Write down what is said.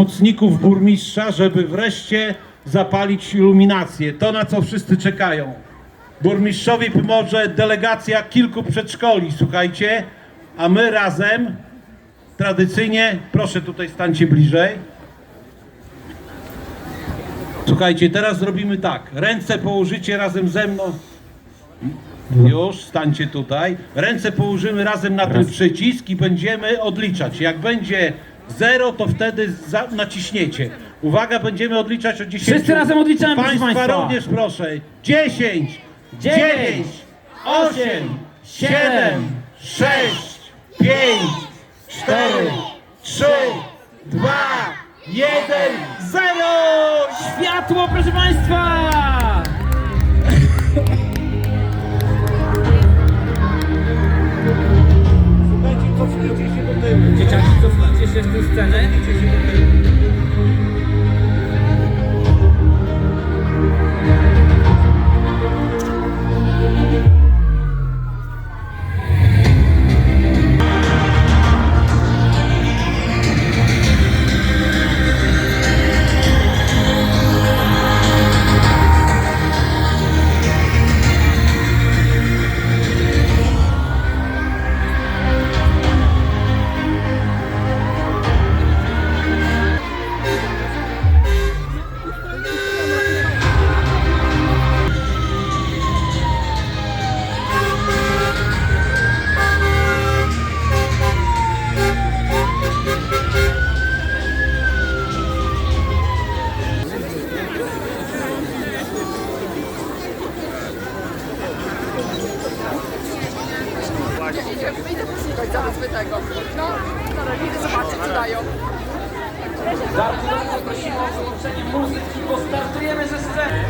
pomocników burmistrza, żeby wreszcie zapalić iluminację. To, na co wszyscy czekają. Burmistrzowi pomoże delegacja kilku przedszkoli, słuchajcie, a my razem, tradycyjnie, proszę tutaj stańcie bliżej. Słuchajcie, teraz zrobimy tak. Ręce położycie razem ze mną. Już, stańcie tutaj. Ręce położymy razem na ten przycisk i będziemy odliczać. Jak będzie zero, to wtedy za, naciśniecie. Uwaga, będziemy odliczać od 10. Wszyscy razem odliczamy, proszę Państwa, państwa. również proszę. 10, 9, 8, 7, 6, 5, 4, 3, 2, 1, 0! Światło, proszę Państwa! Wyjdę posłuchać zaraz wy tego. No, dobra, idę zobaczyć co dają. Bardzo prosimy o wyłączenie muzyki, bo startujemy ze sceny.